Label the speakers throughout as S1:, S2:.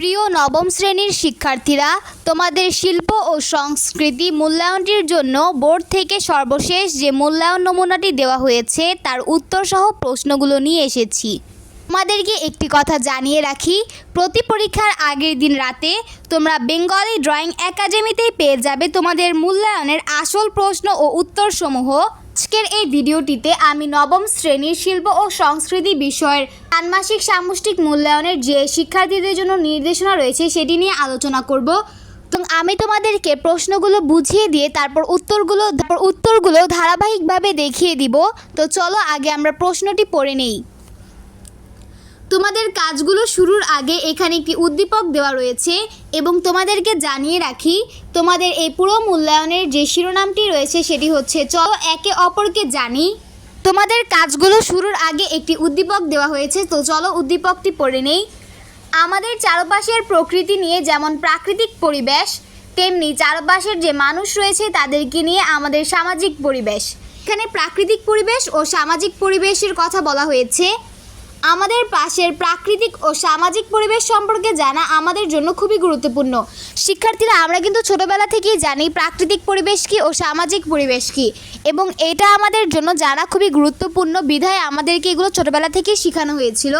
S1: প্রিয় নবম শ্রেণির শিক্ষার্থীরা, তোমাদের শিল্প ও সংস্কৃতি মূল্যায়নটির জন্য বোর্ড থেকে সর্বশেষ যে মূল্যায়ন নমুনাটি দেওয়া হয়েছে, তার উত্তরসহ প্রশ্নগুলো নিয়ে এসেছি। তোমাদেরকে একটি কথা জানিয়ে রাখি, প্রতি পরীক্ষার আগের দিন রাতে তোমরা বেঙ্গলি ড্রয়িং একাডেমিতেই পেয়ে যাবে তোমাদের মূল্যায়নের আসল প্রশ্ন ও উত্তরসমূহ। আজকের এই ভিডিওটিতে আমি নবম শ্রেণির শিল্প ও সংস্কৃতি বিষয়ের ষান্মাসিক সামষ্টিক মূল্যায়নের যে শিক্ষার্থীদের জন্য নির্দেশনা রয়েছে সেটি নিয়ে আলোচনা করব। এবং আমি তোমাদেরকে প্রশ্নগুলো বুঝিয়ে দিয়ে তারপর উত্তরগুলো তারপর উত্তরগুলো ধারাবাহিকভাবে দেখিয়ে দিব। তো চলো আগে আমরা প্রশ্নটি পড়ে নেই। তোমাদের কাজগুলো শুরুর আগে এখানে একটি উদ্দীপক দেওয়া রয়েছে এবং তোমাদেরকে জানিয়ে রাখি, তোমাদের এই পুরো মূল্যায়নের যে শিরোনামটি রয়েছে সেটি হচ্ছে, চলো একে অপরকে জানি। তোমাদের কাজগুলো শুরুর আগে একটি উদ্দীপক দেওয়া হয়েছে, তো চলো উদ্দীপকটি পড়ে নেই। আমাদের চারপাশের প্রকৃতি নিয়ে যেমন প্রাকৃতিক পরিবেশ, তেমনি চারপাশের যে মানুষ রয়েছে তাদেরকে নিয়ে আমাদের সামাজিক পরিবেশ। এখানে প্রাকৃতিক পরিবেশ ও সামাজিক পরিবেশের কথা বলা হয়েছে। আমাদের পাশের প্রাকৃতিক ও সামাজিক পরিবেশ সম্পর্কে জানা আমাদের জন্য খুবই গুরুত্বপূর্ণ। শিক্ষার্থীরা, আমরা কিন্তু ছোটবেলা থেকেই জানি প্রাকৃতিক পরিবেশ কী ও সামাজিক পরিবেশ কী, এবং এটা আমাদের জন্য জানা খুবই গুরুত্বপূর্ণ। বিধায় আমাদেরকে এগুলো ছোটবেলা থেকেই শেখানো হয়েছিল।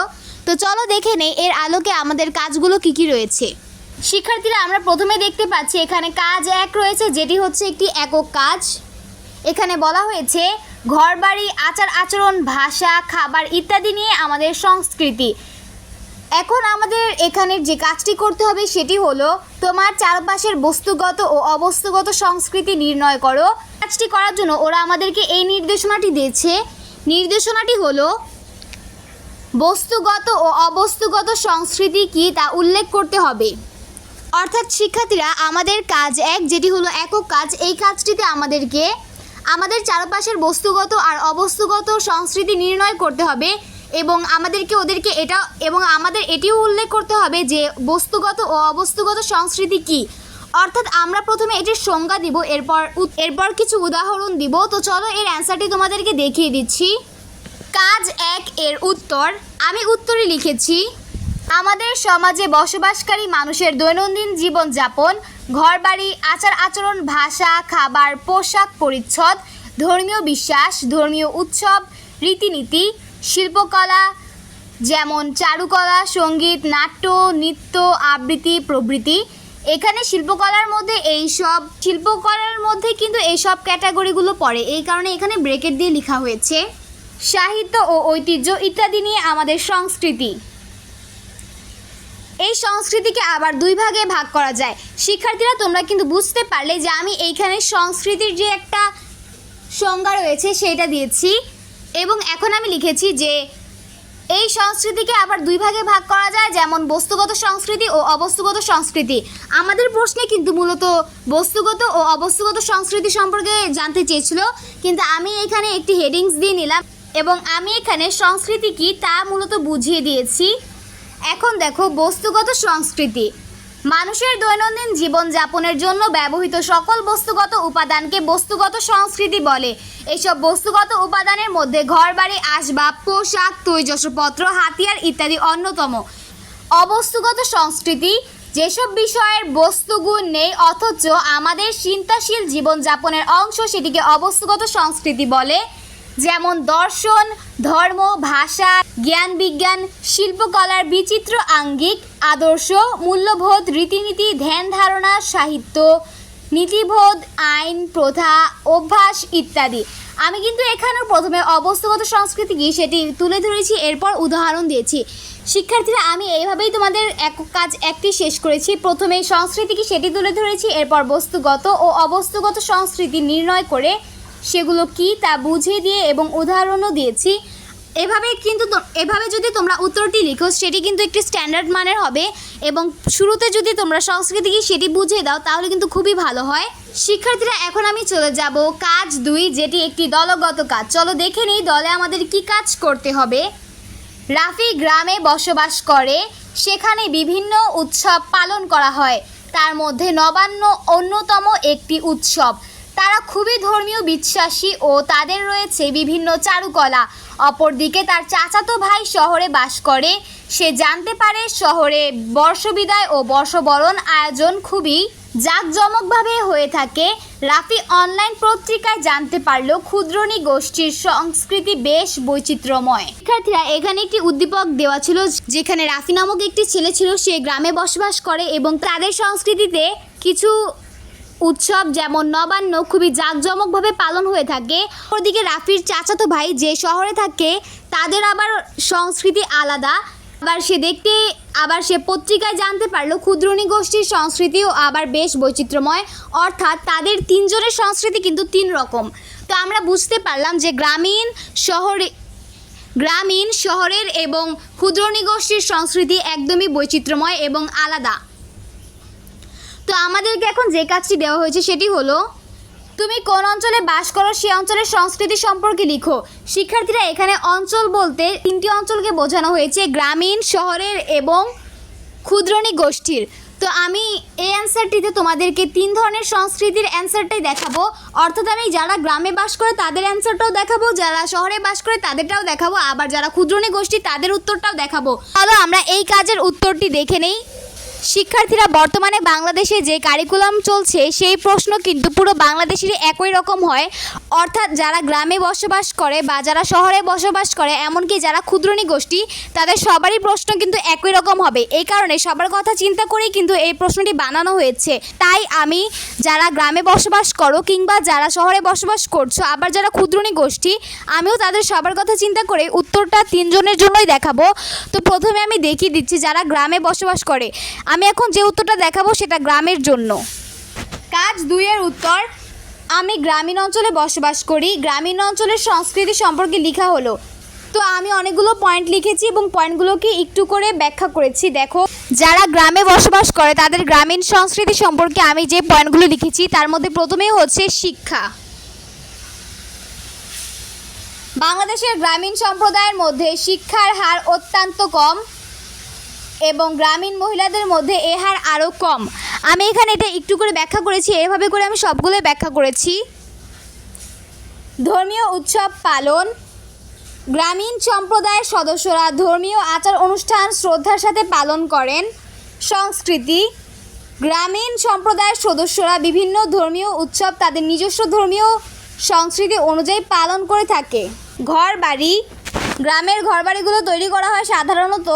S1: তো চলো দেখে নেই, এর আলোকে আমাদের কাজগুলো কী কী রয়েছে। শিক্ষার্থীরা, আমরা প্রথমে দেখতে পাচ্ছি এখানে কাজ এক রয়েছে, যেটি হচ্ছে একটি একক কাজ। এখানে বলা হয়েছে ঘরবাড়ি, আচার আচরণ, ভাষা, খাবার ইত্যাদি নিয়ে আমাদের সংস্কৃতি। এখন আমাদের এখানে যে কাজটি করতে হবে সেটি হলো, তোমার চারপাশের বস্তুগত ও অবস্তুগত সংস্কৃতি নির্ণয় করো। কাজটি করার জন্য ওরা আমাদেরকে এই নির্দেশনাটি দিয়েছে। নির্দেশনাটি হলো, বস্তুগত ও অবস্তুগত সংস্কৃতি কি তা উল্লেখ করতে হবে। অর্থাৎ শিক্ষার্থীরা, আমাদের কাজ এক, যেটি হলো একক কাজ, এই কাজটিতে আমাদেরকে আমাদের চারপাশের বস্তুগত আর অবস্তুগত সংস্কৃতি নির্ণয় করতে হবে এবং আমাদেরকে ওদেরকে এটা এবং আমাদের এটিও উল্লেখ করতে হবে যে বস্তুগত ও অবস্তুগত সংস্কৃতি কি। অর্থাৎ আমরা প্রথমে এটির সংজ্ঞা দিব, এরপর এরপর কিছু উদাহরণ দিব। তো চলো এর অ্যান্সারটি তোমাদেরকে দেখিয়ে দিচ্ছি। কাজ এক এর উত্তর। আমি উত্তরে লিখেছি আমাদের সমাজে বসবাসকারী মানুষের দৈনন্দিন জীবনযাপন, ঘরবাড়ি, আচার আচরণ, ভাষা, খাবার, পোশাক পরিচ্ছদ, ধর্মীয় বিশ্বাস, ধর্মীয় উৎসব, রীতিনীতি, শিল্পকলা, যেমন চারুকলা, সংগীত, নাট্য, নৃত্য, আবৃত্তি, প্রভৃতি। এখানে শিল্পকলার মধ্যে এই সব, শিল্পকলার মধ্যে কিন্তু এই সব ক্যাটাগরিগুলো পড়ে। এই কারণে এখানে ব্রেকেট দিয়ে লেখা হয়েছে, সাহিত্য ও ঐতিহ্য ইত্যাদি নিয়ে আমাদের সংস্কৃতি। এই সংস্কৃতিকে আবার দুই ভাগে ভাগ করা যায়। শিক্ষার্থীরা, তোমরা কিন্তু বুঝতে পারলে যে আমি এইখানে সংস্কৃতির যে একটা সংজ্ঞা রয়েছে সেটা দিয়েছি এবং এখন আমি লিখেছি যে এই সংস্কৃতিকে আবার দুই ভাগে ভাগ করা যায়, যেমন বস্তুগত সংস্কৃতি ও অবস্তুগত সংস্কৃতি। আমাদের প্রশ্নে কিন্তু মূলত বস্তুগত ও অবস্তুগত সংস্কৃতি সম্পর্কে জানতে চেয়েছিল, কিন্তু আমি এখানে একটি হেডিংস দিয়ে নিলাম এবং আমি এখানে সংস্কৃতি কি তা মূলত বুঝিয়ে দিয়েছি। এখন দেখো বস্তুগত সংস্কৃতি। মানুষের দৈনন্দিন জীবনযাপনের জন্য ব্যবহৃত সকল বস্তুগত উপাদানকে বস্তুগত সংস্কৃতি বলে। এইসব বস্তুগত উপাদানের মধ্যে ঘরবাড়ি, আসবাব, পোশাক, তৈজসপত্র, হাতিয়ার ইত্যাদি অন্যতম। অবস্তুগত সংস্কৃতি যেসব বিষয়ের বস্তুগুণ নেই, অথচ আমাদের চিন্তাশীল জীবনযাপনের অংশ সেটিকে অবস্তুগত সংস্কৃতি বলে। যেমন দর্শন, ধর্ম, ভাষা, জ্ঞান বিজ্ঞান, শিল্পকলার বিচিত্র আঙ্গিক, আদর্শ, মূল্যবোধ, রীতিনীতি, ধ্যান ধারণা, সাহিত্য, নীতিবোধ, আইন, প্রথা, অভ্যাস ইত্যাদি। আমি কিন্তু এখানেও প্রথমে অবস্থাগত সংস্কৃতি কি সেটি তুলে ধরেছি, এরপর উদাহরণ দিয়েছি। শিক্ষার্থীরা, আমি এইভাবেই তোমাদের এক কাজ একটি শেষ করেছি। প্রথমে সংস্কৃতি কি সেটি তুলে ধরেছি, এরপর বস্তুগত ও অবস্তুগত সংস্কৃতি নির্ণয় করে সেগুলো কি তা বুঝিয়ে দিয়ে এবং উদাহরণও দিয়েছি। এভাবে কিন্তু এভাবে যদি তোমরা উত্তরটি লিখো, সেটি কিন্তু একটি স্ট্যান্ডার্ড মানের হবে এবং শুরুতে যদি তোমরা সংস্কৃতি কি সেটি বুঝিয়ে দাও, তাহলে কিন্তু খুবই ভালো হয়। শিক্ষার্থীরা, এখন আমি চলে যাব কাজ দুই, যেটি একটি দলগত কাজ। চলো দেখে নিই দলে আমাদের কি কাজ করতে হবে। রাফি গ্রামে বসবাস করে। সেখানে বিভিন্ন উৎসব পালন করা হয়। তার মধ্যে নবান্ন অন্যতম একটি উৎসব। তারা খুবই ধর্মীয় বিশ্বাসী ও তাদের রয়েছে বিভিন্ন চারুকলা। অপরদিকে তার চাচাতো ভাই শহরে বাস করে। সে জানতে পারে শহরে বর্ষবিদায় ও বর্ষবরণ আয়োজন খুবই জাঁকজমকভাবে হয়ে থাকে। রাফি অনলাইন পত্রিকায় জানতে পারল ক্ষুদ্রণী গোষ্ঠীর সংস্কৃতি বেশ বৈচিত্র্যময়। শিক্ষার্থীরা, এখানে একটি উদ্দীপক দেওয়া ছিল যেখানে রাফি নামক একটি ছেলে ছিল, সে গ্রামে বসবাস করে এবং তাদের সংস্কৃতিতে কিছু উৎসব যেমন নবান্ন খুবই জাঁকজমকভাবে পালন হয়ে থাকে। ওদিকে রাফির চাচাতো ভাই যে শহরে থাকে, তাদের আবার সংস্কৃতি আলাদা। আবার সে দেখতে, আবার সে পত্রিকায় জানতে পারল ক্ষুদ্রণী গোষ্ঠীর সংস্কৃতিও আবার বেশ বৈচিত্র্যময়। অর্থাৎ তাদের তিনজনের সংস্কৃতি কিন্তু তিন রকম। তো আমরা বুঝতে পারলাম যে গ্রামীণ শহরে, গ্রামীণ শহরের এবং ক্ষুদ্রণী গোষ্ঠীর সংস্কৃতি একদমই বৈচিত্র্যময় এবং আলাদা। তো আমাদেরকে এখন যে কাজটি দেওয়া হয়েছে সেটি হলো, তুমি কোন অঞ্চলে বাস করো সেই অঞ্চলের সংস্কৃতি সম্পর্কে লিখো। শিক্ষার্থীরা এখানে অঞ্চল বলতে তিনটি অঞ্চলকে বোঝানো হয়েছে, গ্রামীণ, শহরের এবং ক্ষুদ্রণী গোষ্ঠীর। তো আমি এই অ্যান্সারটিতে তোমাদেরকে তিন ধরনের সংস্কৃতির অ্যান্সারটাই দেখাবো। অর্থাৎ আমি যারা গ্রামে বাস করে তাদের অ্যান্সারটাও দেখাবো, যারা শহরে বাস করে তাদেরটাও দেখাবো, আবার যারা ক্ষুদ্রণী গোষ্ঠী তাদের উত্তরটাও দেখাবো। চলো আমরা এই কাজের উত্তরটি দেখে নেই। শিক্ষার্থীরা বর্তমানে বাংলাদেশে যে কারিকুলাম চলছে, সেই প্রশ্ন কিন্তু পুরো বাংলাদেশেরই একই রকম হয়। অর্থাৎ যারা গ্রামে বসবাস করে বা যারা শহরে বসবাস করে, এমনকি যারা ক্ষুদ্রণী গোষ্ঠী, তাদের সবারই প্রশ্ন কিন্তু একই রকম হবে। এই কারণে সবার কথা চিন্তা করেই কিন্তু এই প্রশ্নটি বানানো হয়েছে। তাই আমি যারা গ্রামে বসবাস করো কিংবা যারা শহরে বসবাস করছ, আবার যারা ক্ষুদ্রণী গোষ্ঠী, আমিও তাদের সবার কথা চিন্তা করে উত্তরটা তিনজনের জন্যই দেখাবো। তো প্রথমে আমি দেখিয়ে দিচ্ছি যারা গ্রামে বসবাস করে। আমি এখন যে উত্তরটা দেখাবো সেটা গ্রামের জন্য। কাজ দুইয়ের উত্তর, আমি গ্রামীণ অঞ্চলে বসবাস করি। গ্রামীণ অঞ্চলের সংস্কৃতি সম্পর্কে লেখা হলো। তো আমি অনেকগুলো পয়েন্ট লিখেছি এবং পয়েন্টগুলোকে একটু করে ব্যাখ্যা করেছি। দেখো, যারা গ্রামে বসবাস করে, তাদের গ্রামীণ সংস্কৃতি সম্পর্কে আমি যে পয়েন্টগুলো লিখেছি, তার মধ্যে প্রথমেই হচ্ছে শিক্ষা। বাংলাদেশের গ্রামীণ সম্প্রদায়ের মধ্যে শিক্ষার হার অত্যন্ত কম। এবং গ্রামীণ মহিলাদের মধ্যে এ হার আরও কম। আমি এখানে এটা একটু করে ব্যাখ্যা করেছি, এভাবে করে আমি সবগুলোই ব্যাখ্যা করেছি। ধর্মীয় উৎসব পালন। গ্রামীণ সম্প্রদায়ের সদস্যরা ধর্মীয় আচার অনুষ্ঠান শ্রদ্ধার সাথে পালন করেন। সংস্কৃতি। গ্রামীণ সম্প্রদায়ের সদস্যরা বিভিন্ন ধর্মীয় উৎসব তাদের নিজস্ব ধর্মীয় সংস্কৃতি অনুযায়ী পালন করে থাকে। ঘর বাড়ি গ্রামের ঘর বাড়িগুলো তৈরি করা হয় সাধারণত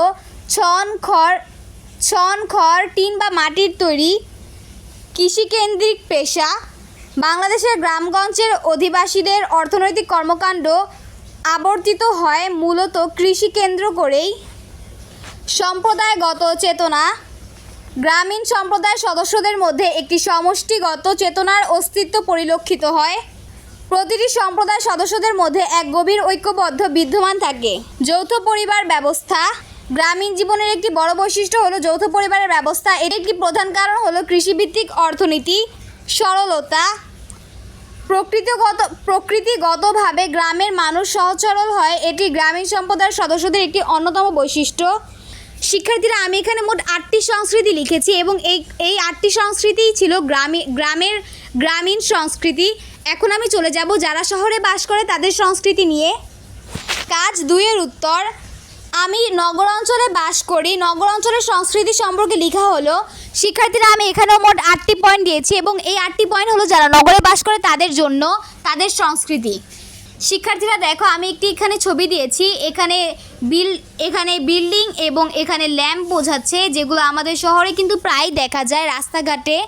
S1: ছন খড় ছন খড় টিন বা মাটির তৈরি কৃষিকেন্দ্রিক পেশা। বাংলাদেশের গ্রামগঞ্জের অধিবাসীদের অর্থনৈতিক কর্মকাণ্ড আবর্তিত হয় মূলত কৃষি কেন্দ্র করেই। সম্প্রদায়গত চেতনা। গ্রামীণ সম্প্রদায়ের সদস্যদের মধ্যে একটি সমষ্টিগত চেতনার অস্তিত্ব পরিলক্ষিত হয়। প্রতিটি সম্প্রদায় সদস্যদের মধ্যে এক গভীর ঐক্যবদ্ধ বিদ্যমান থাকে। যৌথ পরিবার ব্যবস্থা। গ্রামীণ জীবনের একটি বড় বৈশিষ্ট্য হলো যৌথ পরিবারের ব্যবস্থা। এর একটি প্রধান কারণ হলো কৃষিভিত্তিক অর্থনীতি, সরলতা, প্রকৃতিগত প্রকৃতিগতভাবে গ্রামের মানুষ সহজ সরল হয়। এটি গ্রামীণ সম্প্রদায়ের সদস্যদের একটি অন্যতম বৈশিষ্ট্য। শিক্ষার্থীরা, আমি এখানে মোট আটটি সংস্কৃতি লিখেছি এবং এই এই আটটি সংস্কৃতিই ছিল গ্রামী গ্রামের গ্রামীণ সংস্কৃতি। এখন আমি চলে যাব যারা শহরে বাস করে তাদের সংস্কৃতি নিয়ে। কাজ দুইয়ের উত্তর। আমি নগর অঞ্চলে বাস করি। নগর অঞ্চলের সংস্কৃতি সম্পর্কে লেখা হলো, শিক্ষার্থীরা আমি এখানেও মোট আটটি পয়েন্ট দিয়েছি এবং এই আটটি পয়েন্ট হলো যারা নগরে বাস করে তাদের জন্য তাদের সংস্কৃতি। শিক্ষার্থীরা দেখো, আমি একটি এখানে ছবি দিয়েছি। এখানে বিল, এখানে বিল্ডিং এবং এখানে ল্যাম্প বোঝাচ্ছে, যেগুলো আমাদের শহরে কিন্তু প্রায় দেখা যায় রাস্তাঘাটে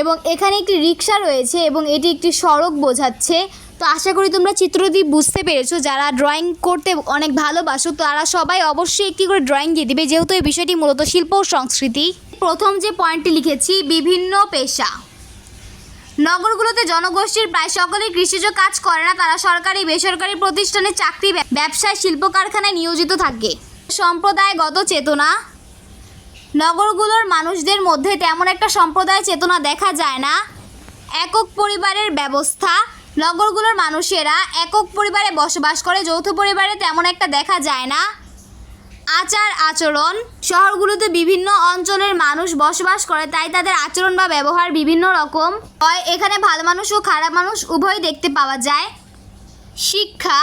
S1: এবং এখানে একটি রিক্সা রয়েছে এবং এটি একটি সড়ক বোঝাচ্ছে। তো আশা করি তোমরা চিত্রটি বুঝতে পেরেছ, যারা ড্রয়িং করতে অনেক ভালোবাসো, তারা সবাই অবশ্যই একটি করে ড্রয়িং দিয়ে দিবে, যেহেতু এই বিষয়টি মূলত শিল্প ও সংস্কৃতি। প্রথম যে পয়েন্টটি লিখেছি, বিভিন্ন পেশা। নগরগুলোতে জনগোষ্ঠীর প্রায় সকলেই কৃষিজ কাজ করে না, তারা সরকারি, বেসরকারি প্রতিষ্ঠানে চাকরি ব্যবসায় শিল্প কারখানায় নিয়োজিত থাকে। সম্প্রদায়গত চেতনা। নগরগুলোর মানুষদের মধ্যে তেমন একটা সম্প্রদায় চেতনা দেখা যায় না। একক পরিবারের ব্যবস্থা। নগরগুলোর মানুষেরা একক পরিবারে বসবাস করে, যৌথ পরিবারে তেমন একটা দেখা যায় না। আচার আচরণ, শহরগুলোতে বিভিন্ন অঞ্চলের মানুষ বসবাস করে, তাই তাদের আচরণ বা ব্যবহার বিভিন্ন রকম। হয়, এখানে ভালো মানুষ ও খারাপ মানুষ উভয় দেখতে পাওয়া যায়। শিক্ষা,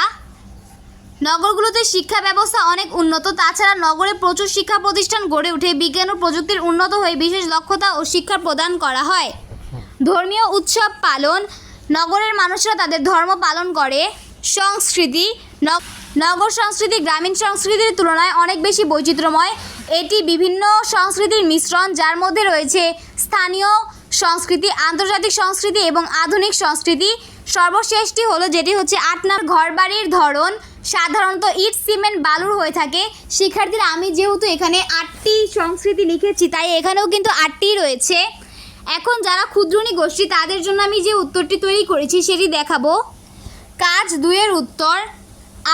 S1: নগরগুলোতে শিক্ষা ব্যবস্থা অনেক উন্নত। তাছাড়া নগরে প্রচুর শিক্ষা প্রতিষ্ঠান গড়ে ওঠে। বিজ্ঞান ও প্রযুক্তির উন্নত হয়ে বিশেষ দক্ষতা ও শিক্ষা প্রদান করা হয়। ধর্মীয় উৎসব পালন নগরের মানুষরা তাদের ধর্ম পালন করে। সংস্কৃতি নগর সংস্কৃতি, গ্রামীণ সংস্কৃতির তুলনায় অনেক বেশি বৈচিত্র্যময়। এটি বিভিন্ন সংস্কৃতির মিশ্রণ, যার মধ্যে রয়েছে স্থানীয় সংস্কৃতি, আন্তর্জাতিক সংস্কৃতি এবং আধুনিক সংস্কৃতি। সর্বশেষটি হলো যেটি হচ্ছে আট নম্বর ঘরবাড়ির ধরন। সাধারণত ইট, সিমেন্ট, বালুর হয়ে থাকে। শিক্ষার্থীরা, আমি যেহেতু এখানে আটটি সংস্কৃতি লিখেছি, তাই এখানেও কিন্তু আটটি রয়েছে। এখন যারা ক্ষুদ্রণী গোষ্ঠী, তাদের জন্য আমি যে উত্তরটি তৈরি করেছি সেটি দেখাবো। কাজ দুইয়ের উত্তর,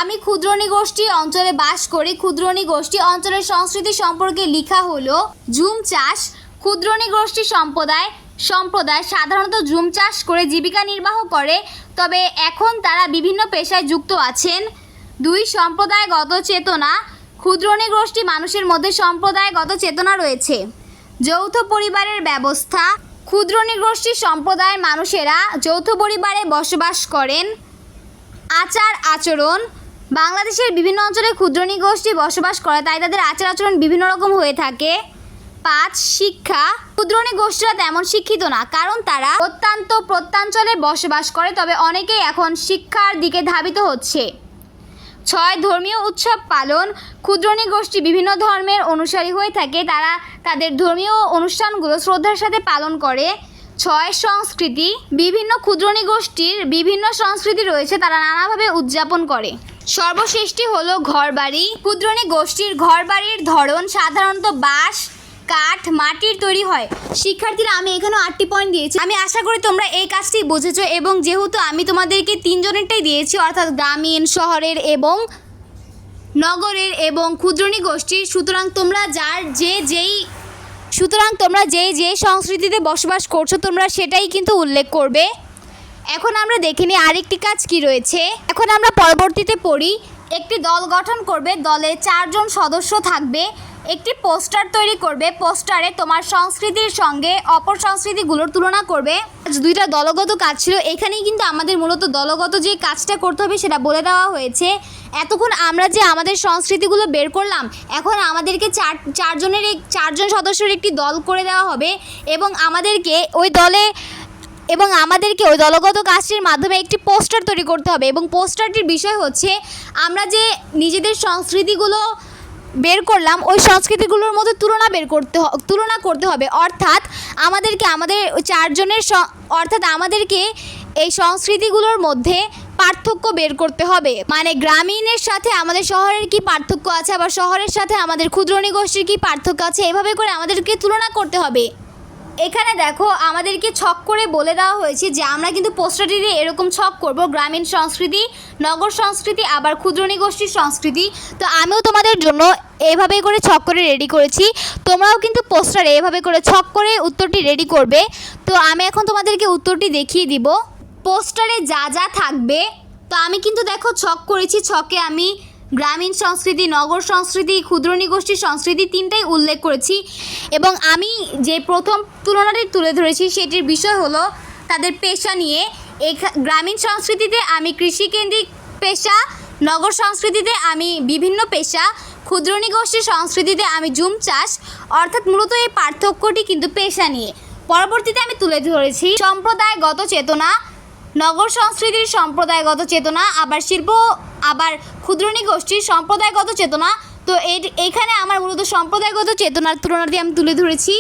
S1: আমি ক্ষুদ্রণী গোষ্ঠী অঞ্চলে বাস করি। ক্ষুদ্রণী গোষ্ঠী অঞ্চলের সংস্কৃতি সম্পর্কে লেখা হলো জুম চাষ। ক্ষুদ্রণী গোষ্ঠী সম্প্রদায় সম্প্রদায় সাধারণত জুম চাষ করে জীবিকা নির্বাহ করে, তবে এখন তারা বিভিন্ন পেশায় যুক্ত আছেন। দুই, সম্প্রদায়গত চেতনা। ক্ষুদ্রণী গোষ্ঠী মানুষের মধ্যে সম্প্রদায়গত চেতনা রয়েছে। যৌথ পরিবারের ব্যবস্থা। ক্ষুদ্রণী গোষ্ঠী সম্প্রদায়ের মানুষেরা যৌথ পরিবারে বসবাস করেন। আচার আচরণ। বাংলাদেশের বিভিন্ন অঞ্চলে ক্ষুদ্রণী গোষ্ঠী বসবাস করে, তাই তাদের আচার আচরণ বিভিন্ন রকম হয়ে থাকে। পাঁচ, শিক্ষা। ক্ষুদ্রণী গোষ্ঠীরা তেমন শিক্ষিত না, কারণ তারা অত্যন্ত প্রত্যাঞ্চলে বসবাস করে, তবে অনেকেই এখন শিক্ষার দিকে ধাবিত হচ্ছে। ছয় ধর্মীয় উৎসব পালন। ক্ষুদ্রণী গোষ্ঠী বিভিন্ন ধর্মের অনুসারী হয়ে থাকে। তারা তাদের ধর্মীয় অনুষ্ঠানগুলো শ্রদ্ধার সাথে পালন করে। ছয় সংস্কৃতি, বিভিন্ন ক্ষুদ্রণী গোষ্ঠীর বিভিন্ন সংস্কৃতি রয়েছে, তারা নানাভাবে উদযাপন করে। সর্বশেষটি হলো ঘরবাড়ি। ক্ষুদ্রণী গোষ্ঠীর ঘরবাড়ির ধরন সাধারণত বাঁশ কাঠ মাটির তৈরি হয়। শিক্ষার্থীরা, আমি এখানেও আটটি পয়েন্ট দিয়েছি। আমি আশা করি তোমরা এই কাজটি বুঝেছ এবং যেহেতু আমি তোমাদেরকে তিনজনেরটাই দিয়েছি, অর্থাৎ গ্রামীণ, শহরের এবং নগরের এবং ক্ষুদ্রণী গোষ্ঠীর, সুতরাং তোমরা যার যে যেই সুতরাং তোমরা যেই যে সংস্কৃতিতে বসবাস করছ, তোমরা সেটাই কিন্তু উল্লেখ করবে। এখন আমরা দেখে নিই আরেকটি কাজ কি রয়েছে। এখন আমরা পরবর্তীতে পড়ি। একটি দল গঠন করবে দলে চারজন সদস্য থাকবে। একটি পোস্টার তৈরি করবে। পোস্টারে তোমার সংস্কৃতির সঙ্গে অপর সংস্কৃতিগুলোর তুলনা করবে। দুইটা দলগত কাজ ছিল। এখানেই কিন্তু আমাদের মূলত দলগত যে কাজটা করতে হবে সেটা বলে দেওয়া হয়েছে। এতক্ষণ আমরা যে আমাদের সংস্কৃতিগুলো বের করলাম, এখন আমাদেরকে চার, চারজনের চারজন সদস্যের একটি দল করে দেওয়া হবে এবং আমাদেরকে ওই দলে, এবং আমাদেরকে ওই দলগত কাজটির মাধ্যমে একটি পোস্টার তৈরি করতে হবে। এবং পোস্টারটির বিষয় হচ্ছে, আমরা যে নিজেদের সংস্কৃতিগুলো বের করলাম, ওই সংস্কৃতিগুলোর মধ্যে তুলনা বের করতে তুলনা করতে হবে। অর্থাৎ আমাদেরকে, আমাদের চারজনের অর্থাৎ আমাদেরকে এই সংস্কৃতিগুলোর মধ্যে পার্থক্য বের করতে হবে। মানে গ্রামীণের সাথে আমাদের শহরের কি পার্থক্য আছে, আবার শহরের সাথে আমাদের ক্ষুদ্রণী গোষ্ঠীর কী পার্থক্য আছে, এভাবে করে আমাদেরকে তুলনা করতে হবে। এখানে দেখো আমাদেরকে ছক করে বলে দেওয়া হয়েছে যে আমরা কিন্তু পোস্টারটিতে এরকম ছক করব, গ্রামীণ সংস্কৃতি, নগর সংস্কৃতি, আবার ক্ষুদ্রণী গোষ্ঠীর সংস্কৃতি। তো আমিও তোমাদের জন্য এভাবে করে ছক করে রেডি করেছি। তোমরাও কিন্তু পোস্টারে এভাবে করে ছক করে উত্তরটি রেডি করবে। তো আমি এখন তোমাদেরকে উত্তরটি দেখিয়ে দিব। পোস্টারে যা যা থাকবে, তো আমি কিন্তু দেখো ছক করেছি, ছকে আমি গ্রামীণ সংস্কৃতি, নগর সংস্কৃতি ক্ষুদ্রণী গোষ্ঠীর সংস্কৃতি তিনটাই উল্লেখ করেছি। এবং আমি যে প্রথম তুলনাটি তুলে ধরেছি সেটির বিষয় হলো তাদের পেশা নিয়ে। এখা- গ্রামীণ সংস্কৃতিতে আমি কৃষিকেন্দ্রিক পেশা, নগর সংস্কৃতিতে আমি বিভিন্ন পেশা ক্ষুদ্রণী গোষ্ঠীর সংস্কৃতিতে আমি জুম চাষ, অর্থাৎ মূলত এই পার্থক্যটি কিন্তু পেশা নিয়ে। পরবর্তীতে আমি তুলে ধরেছি সম্প্রদায়গত চেতনা নগর সংস্কৃতির সম্প্রদায়গত চেতনা, আবার শিল্প, আবার ক্ষুদ্রণী গোষ্ঠীর সম্প্রদায়গত চেতনা। তো এইখানে আমার মূলত সম্প্রদায়গত চেতনার তুলনাটি আমি তুলে ধরেছি।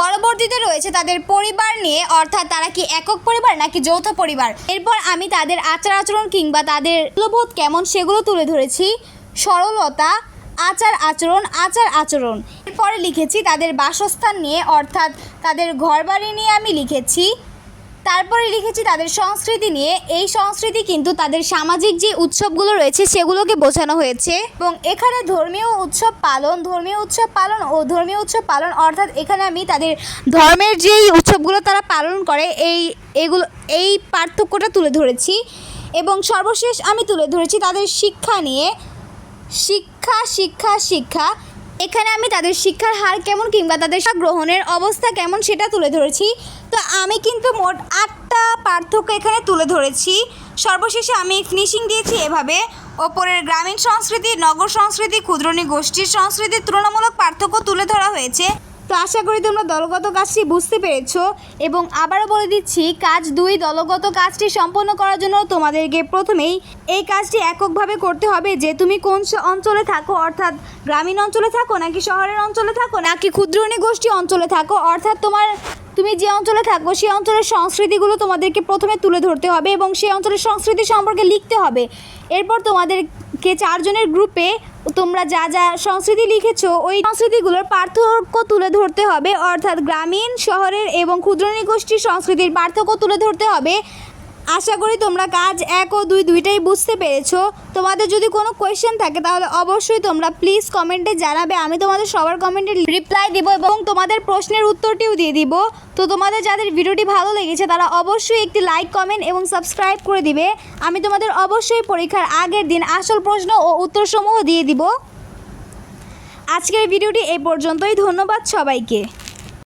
S1: পরবর্তীতে রয়েছে তাদের পরিবার নিয়ে, অর্থাৎ তারা কি একক পরিবার নাকি যৌথ পরিবার? এরপর আমি তাদের আচার আচরণ কিংবা তাদের মূল্যবোধ কেমন সেগুলো তুলে ধরেছি। সরলতা, আচার আচরণ আচার আচরণ। এরপরে লিখেছি তাদের বাসস্থান নিয়ে, অর্থাৎ তাদের ঘরবাড়ি নিয়ে আমি লিখেছি। তারপরে লিখেছি তাদের সংস্কৃতি নিয়ে। এই সংস্কৃতি কিন্তু তাদের সামাজিক যে উৎসবগুলো রয়েছে, সেগুলোকে বোঝানো হয়েছে। এবং এখানে ধর্মীয় উৎসব পালন, ধর্মীয় উৎসব পালন ও ধর্মীয় উৎসব পালন, অর্থাৎ এখানে আমি তাদের ধর্মের যেই উৎসবগুলো তারা পালন করে, এই, এগুলো, এই পার্থক্যটা তুলে ধরেছি। এবং সর্বশেষ আমি তুলে ধরেছি তাদের শিক্ষা নিয়ে। শিক্ষা শিক্ষা শিক্ষা। এখানে আমি তাদের শিক্ষার হার কেমন কিংবা তাদের গ্রহণের অবস্থা কেমন সেটা তুলে ধরেছি। তো আমি কিন্তু মোট আটটা পার্থক্য এখানে তুলে ধরেছি। সর্বশেষে আমি ফিনিশিং দিয়েছি এভাবে। ওপরের গ্রামীণ সংস্কৃতি, নগর সংস্কৃতি ক্ষুদ্রণী গোষ্ঠীর সংস্কৃতির তুলনামূলক পার্থক্য তুলে ধরা হয়েছে। তো আশা করি তোমরা দলগত কাজটি বুঝতে পেরেছ এবং আবারও বলে দিচ্ছি, কাজ দুই, দলগত কাজটি সম্পন্ন করার জন্য তোমাদেরকে প্রথমেই এই কাজটি এককভাবে করতে হবে যে তুমি কোন অঞ্চলে থাকো, অর্থাৎ গ্রামীণ অঞ্চলে থাকো নাকি শহরের অঞ্চলে থাকো নাকি ক্ষুদ্রণী গোষ্ঠী অঞ্চলে থাকো, অর্থাৎ তোমার, তুমি যে অঞ্চলে থাকো সেই অঞ্চলের সংস্কৃতিগুলো তোমাদেরকে প্রথমে তুলে ধরতে হবে এবং সেই অঞ্চলের সংস্কৃতি সম্পর্কে লিখতে হবে। এরপর তোমাদেরকে চারজনের গ্রুপে তোমরা যা যা সংস্কৃতি লিখেছ, ওই সংস্কৃতিগুলোর পার্থক্য তুলে ধরতে হবে। অর্থাৎ গ্রামীণ, শহরের এবং ক্ষুদ্রণী গোষ্ঠীর সংস্কৃতির পার্থক্য তুলে ধরতে হবে। আশা করি তোমরা কাজ এক ও দুই দুইটাই বুঝতে পেরেছ। তোমাদের যদি কোনো কোয়েশ্চেন থাকে, তাহলে অবশ্যই তোমরা প্লিজ কমেন্টে জানাবে। আমি তোমাদের সবার কমেন্টে রিপ্লাই দেবো এবং তোমাদের প্রশ্নের উত্তরটিও দিয়ে দিব। তো তোমাদের যাদের ভিডিওটি ভালো লেগেছে, তারা অবশ্যই একটি লাইক কমেন্ট এবং সাবস্ক্রাইব করে দিবে। আমি তোমাদের অবশ্যই পরীক্ষার আগের দিন আসল প্রশ্ন ও উত্তরসমূহ দিয়ে দিব। আজকের ভিডিওটি এ পর্যন্তই। ধন্যবাদ সবাইকে।